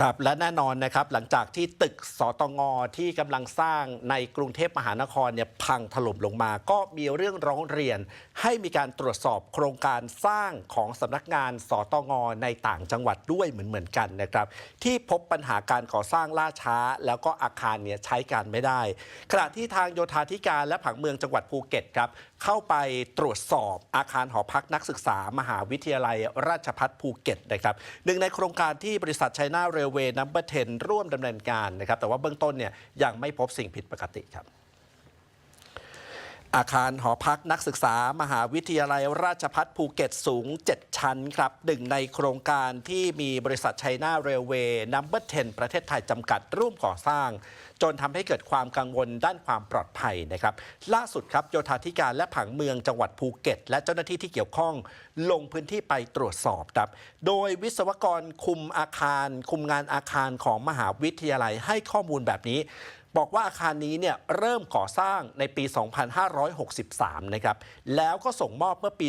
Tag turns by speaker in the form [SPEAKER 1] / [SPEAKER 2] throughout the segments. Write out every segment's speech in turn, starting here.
[SPEAKER 1] ครับและแน่นอนนะครับหลังจากที่ตึกสตงที่กำลังสร้างในกรุงเทพมหานครเนี่ยพังถล่มลงมา ก็มีเรื่องร้องเรียน ให้มีการตรวจสอบโครงการสร้างของสำนักงานสตงในต่างจังหวัดด้วยเหมือนเหมือนๆกันนะครับ ที่พบปัญหาการก่อสร้างล่าช้า แล้วก็อาคารเนี่ยใช้การไม่ได้ ขณะที่ทางโยธาธิการและผังเมืองจังหวัดภูเก็ตครับเข้าไปตรวจสอบอาคารหอพักนักศึกษา มหาวิทยาลัยราชภัฏภูเก็ตนะครับหนึ่งในโครงการที่บริษัทไชน่าเรลเวย์นัมเบอร์เทนร่วมดำเนินการนะครับ แต่ว่าเบื้องต้นเนี่ยยังไม่พบสิ่งผิดปกติครับ อาคารหอพักนักศึกษามหาวิทยาลัยราชพัฒภูเก็ตสูง 7 ชั้นครับหนึ่งในโครงการที่มีบริษัทไชน่าเรลเวย์นัมเบอร์เทนประเทศไทยจำกัดร่วมก่อสร้าง จนทำให้เกิดความกังวลด้านความปลอดภัยนะครับ ล่าสุดครับโยธาธิการและผังเมืองจังหวัดภูเก็ต และเจ้าหน้าที่ที่เกี่ยวข้อง ลงพื้นที่ไปตรวจสอบครับ โดยวิศวกรคุมอาคาร คุมงานอาคารของมหาวิทยาลัยให้ข้อมูลแบบนี้ บอกว่าอาคารนี้เนี่ยเริ่มก่อสร้างในปี 2563 นะครับ แล้วก็ส่งมอบเมื่อปี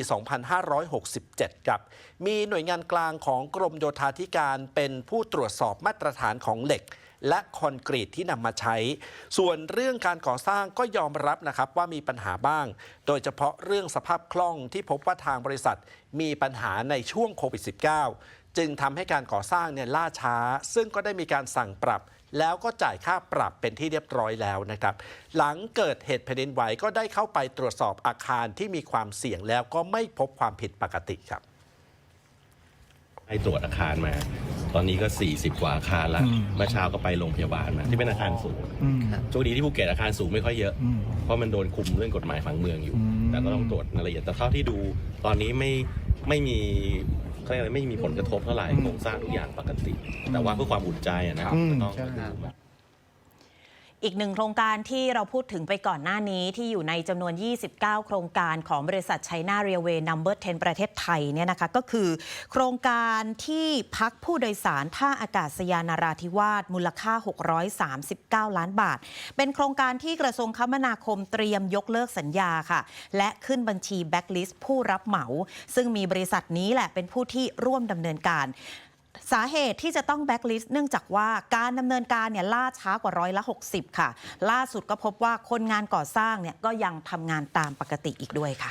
[SPEAKER 1] 2567 ครับ มีหน่วยงานกลางของกรมโยธาธิการเป็นผู้ตรวจสอบมาตรฐานของเหล็ก และคอนกรีตที่นำมาใช้ ส่วนเรื่องการก่อสร้างก็ยอมรับนะครับว่ามีปัญหาบ้าง โดยเฉพาะเรื่องสภาพคล่องที่พบว่าทางบริษัทมีปัญหาในช่วงโควิด -19 จึงทำให้การก่อสร้างเนี่ยล่าช้า ซึ่งก็ได้มีการสั่งปรับ แล้วก็จ่ายค่าปรับเป็นที่เรียบร้อยแล้วนะครับ หลังเกิดเหตุแผ่นดินไหวก็ได้เข้าไปตรวจสอบอาคารที่มีความเสี่ยงแล้วก็ไม่พบความผิดปกติครับ
[SPEAKER 2] ให้ตรวจอาคารมา ตอนนี้ก็ 40 กว่าอาคารแล้ว
[SPEAKER 3] อืม
[SPEAKER 2] เมื่อเช้าก็ไปโรงพยาบาลมาที่เป็นอาคารสูง
[SPEAKER 3] อืม
[SPEAKER 2] โชคดีที่ภูเก็ตอาคารสูงไม่ค่อยเยอะ
[SPEAKER 3] อืม
[SPEAKER 2] เพราะมันโดนคุมเรื่องกฎหมายผังเมืองอยู่
[SPEAKER 3] อืม
[SPEAKER 2] แต่ก็ต้องตรวจรายละเอียดแต่เท่าที่ดู ตอนนี้ไม่ไม่มี เขาเรียกอะไรไม่มีผลกระทบเท่าไหร่โครงสร้างทุกอย่างปกติ แต่ว่าเพื่อความอุ่นใจอะนะ
[SPEAKER 3] อืม
[SPEAKER 2] ก็ต้อง
[SPEAKER 3] ใช่
[SPEAKER 2] ดู
[SPEAKER 4] อีกหนึ่งโครงการที่เราพูดถึงไปก่อนหน้านี้ที่อยู่ในจำนวน 29 โครงการของบริษัท China Railway Number 10 ประเทศไทยเนี่ยนะคะก็คือ โครงการที่พักผู้โดยสารท่าอากาศยานาราธิวาสมูลค่า 639 ล้านบาท เป็นโครงการที่กระทรวงคมนาคมเตรียมยกเลิกสัญญาค่ะ และขึ้นบัญชีแบ็กลิสต์ผู้รับเหมา ซึ่งมีบริษัทนี้แหละเป็นผู้ที่ร่วมดำเนินการ สาเหตุที่จะต้องแบ็กลิสต์เนื่องจากว่าการดำเนินการเนี่ยล่าช้ากว่าร้อยละ 60 ค่ะ ล่าสุดก็พบว่าคนงานก่อสร้างเนี่ยก็ยังทำงานตามปกติอีกด้วยค่ะ